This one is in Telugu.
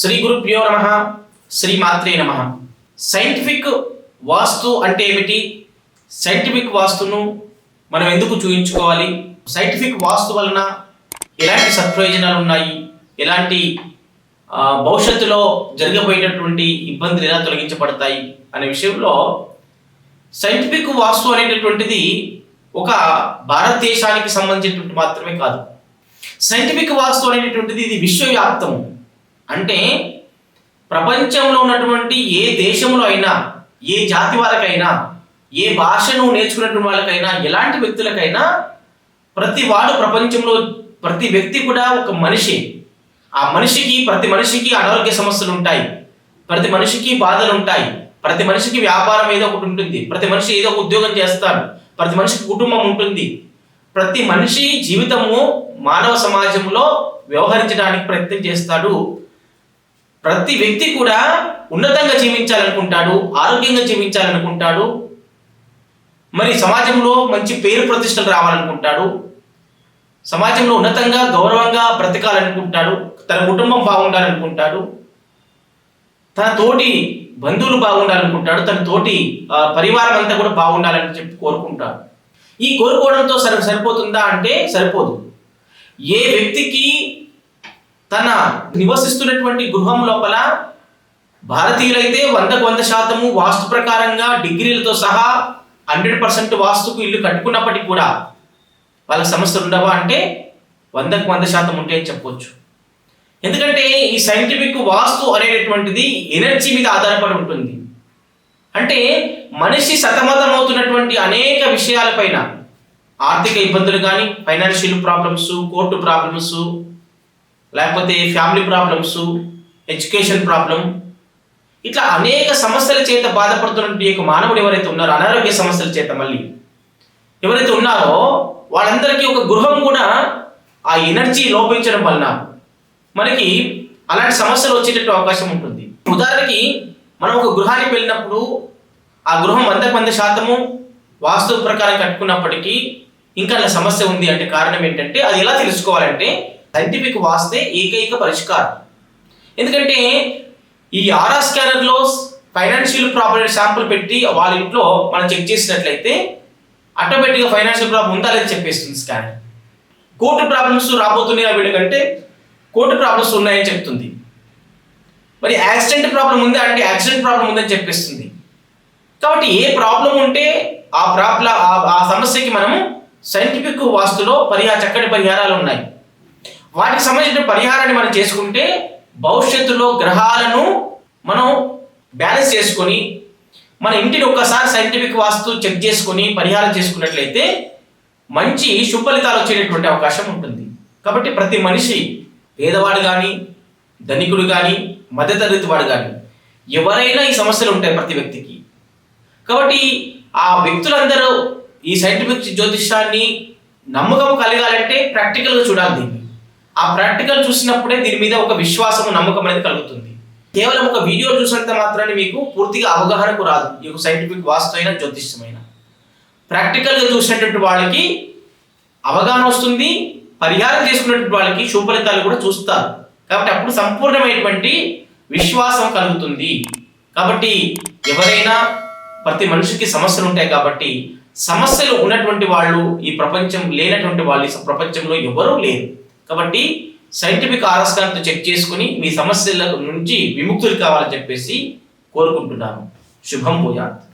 శ్రీ గురుభ్యో నమ శ్రీ మాత్రే నమ. సైంటిఫిక్ వాస్తు అంటే ఏమిటి? సైంటిఫిక్ వాస్తును మనం ఎందుకు చూయించుకోవాలి? సైంటిఫిక్ వాస్తు వలన ఎలాంటి సత్ప్రయోజనాలు ఉన్నాయి? ఎలాంటి భవిష్యత్తులో జరగబోయేటటువంటి ఇబ్బందులు ఎలా తొలగించబడతాయి అనే విషయంలో సైంటిఫిక్ వాస్తు అనేటటువంటిది ఒక భారతదేశానికి సంబంధించినటువంటి మాత్రమే కాదు. సైంటిఫిక్ వాస్తు అనేటటువంటిది ఇది విశ్వవ్యాప్తము. అంటే ప్రపంచంలో ఉన్నటువంటి ఏ దేశంలో అయినా ఏ జాతి వాళ్ళకైనా ఏ భాషను నేర్చుకున్నటువంటి వాళ్ళకైనా ఎలాంటి వ్యక్తులకైనా ప్రతి వాడు ప్రపంచంలో ప్రతి వ్యక్తి కూడా ఒక మనిషి. ఆ మనిషికి ప్రతి మనిషికి అనారోగ్య సమస్యలు ఉంటాయి. ప్రతి మనిషికి బాధలు ఉంటాయి. ప్రతి మనిషికి వ్యాపారం ఏదో ఒకటి ఉంటుంది. ప్రతి మనిషి ఏదో ఒక ఉద్యోగం చేస్తాడు. ప్రతి మనిషికి కుటుంబం ఉంటుంది. ప్రతి మనిషి జీవితము మానవ సమాజంలో వ్యవహరించడానికి ప్రయత్నం చేస్తాడు. ప్రతి వ్యక్తి కూడా ఉన్నతంగా జీవించాలనుకుంటాడు ఆరోగ్యంగా జీవించాలనుకుంటాడు మరి సమాజంలో మంచి పేరు ప్రతిష్టలు రావాలనుకుంటాడు సమాజంలో ఉన్నతంగా గౌరవంగా బ్రతకాలనుకుంటాడు తన కుటుంబం బాగుండాలనుకుంటాడు తన తోటి బంధువులు బాగుండాలనుకుంటాడు తన తోటి పరివారం అంతా కూడా బాగుండాలని చెప్పి కోరుకుంటాడు. ఈ కోరుకోవడంతో సరి సరిపోతుందా అంటే సరిపోదు. ఏ వ్యక్తికి తన నివసిస్తున్నటువంటి గృహం లోపల భారతీయులైతే వందకు వంద శాతము వాస్తు ప్రకారంగా డిగ్రీలతో సహా హండ్రెడ్ పర్సెంట్ వాస్తుకు ఇల్లు కట్టుకున్నప్పటికీ కూడా వాళ్ళకి సమస్యలు ఉండవా అంటే వందకు వంద శాతం ఉంటాయని చెప్పవచ్చు ఎందుకంటే ఈ సైంటిఫిక్ వాస్తు అనేటటువంటిది ఎనర్జీ మీద ఆధారపడి ఉంటుంది. అంటే మనిషి సతమతమవుతున్నటువంటి అనేక విషయాలపైన ఆర్థిక ఇబ్బందులు కానీ ఫైనాన్షియల్ ప్రాబ్లమ్స్ కోర్టు ప్రాబ్లమ్స్ లేకపోతే ఫ్యామిలీ ప్రాబ్లమ్స్ ఎడ్యుకేషన్ ప్రాబ్లం ఇట్లా అనేక సమస్యల చేత బాధపడుతున్నటువంటి యొక్క మానవుడు ఎవరైతే ఉన్నారో అనారోగ్య సమస్యల చేత మళ్ళీ ఎవరైతే ఉన్నారో వాళ్ళందరికీ ఒక గృహం కూడా ఆ ఎనర్జీ లోపించడం వలన మనకి అలాంటి సమస్యలు వచ్చేటట్టు అవకాశం ఉంటుంది. ఉదాహరణకి మనం ఒక గృహానికి వెళ్ళినప్పుడు ఆ గృహం వందకు వంద శాతము వాస్తు ప్రకారం కట్టుకున్నప్పటికీ ఇంకా సమస్య ఉంది అంటే కారణం ఏంటంటే అది ఎలా తెలుసుకోవాలంటే సైంటిఫిక్ వాస్తే ఏకైక పరిష్కారం. ఎందుకంటే ఈ ఆర్ఆర్ స్కానర్లో ఫైనాన్షియల్ ప్రాబ్లం శాంపుల్ పెట్టి వాళ్ళ ఇంట్లో మనం చెక్ చేసినట్లయితే ఆటోమేటిక్గా ఫైనాన్షియల్ ప్రాబ్లం ఉందా లేదా చెప్పేస్తుంది స్కానర్. కోర్టు ప్రాబ్లమ్స్ రాబోతున్నాయి వీళ్ళకంటే కోర్టు ప్రాబ్లమ్స్ ఉన్నాయని చెప్తుంది. మరి యాక్సిడెంట్ ప్రాబ్లం ఉందా అంటే యాక్సిడెంట్ ప్రాబ్లం ఉందని చెప్పేస్తుంది. కాబట్టి ఏ ప్రాబ్లం ఉంటే ఆ ప్రాబ్లం ఆ సమస్యకి మనము సైంటిఫిక్ వాస్తులో పరిహార చక్కటి పరిహారాలు ఉన్నాయి. వాటికి సంబంధించిన పరిహారాన్ని మనం చేసుకుంటే భవిష్యత్తులో గ్రహాలను మనం బ్యాలెన్స్ చేసుకొని మన ఇంటిని ఒక్కసారి సైంటిఫిక్ వాస్తు చెక్ చేసుకొని పరిహారం చేసుకున్నట్లయితే మంచి సుఫలితాలు వచ్చేటటువంటి అవకాశం ఉంటుంది. కాబట్టి ప్రతి మనిషి పేదవాడు కానీ ధనికుడు కానీ మధ్యతరగతి వాడు కానీ ఎవరైనా ఈ సమస్యలు ఉంటాయి ప్రతి వ్యక్తికి. కాబట్టి ఆ వ్యక్తులందరూ ఈ సైంటిఫిక్ జ్యోతిష్యాన్ని నమ్మకం కలగాలంటే ప్రాక్టికల్గా చూడాలి దీన్ని. ఆ ప్రాక్టికల్ చూసినప్పుడే దీని మీద ఒక విశ్వాసం నమ్మకం అనేది కలుగుతుంది. కేవలం ఒక వీడియో చూసినంత మాత్రాన్ని మీకు పూర్తిగా అవగాహనకు రాదు. ఈ యొక్క సైంటిఫిక్ వాస్తు జ్యోతిష్యమైన. ప్రాక్టికల్గా చూసినటువంటి వాళ్ళకి అవగాహన వస్తుంది. పరిహారం చేసుకున్నటువంటి వాళ్ళకి శుభఫలితాలు కూడా చూస్తారు. కాబట్టి అప్పుడు సంపూర్ణమైనటువంటి విశ్వాసం కలుగుతుంది. కాబట్టి ఎవరైనా ప్రతి మనిషికి సమస్యలు ఉంటాయి కాబట్టి సమస్యలు ఉన్నటువంటి వాళ్ళు ఈ ప్రపంచం లేనటువంటి వాళ్ళు ఈ ప్రపంచంలో ఎవరూ లేరు. కాబట్టి సైంటిఫిక్ ఆరస్కారంతో చెక్ చేసుకుని మీ సమస్యల నుంచి విముక్తులు కావాలని చెప్పేసి కోరుకుంటున్నాను. శుభం భూయాత్.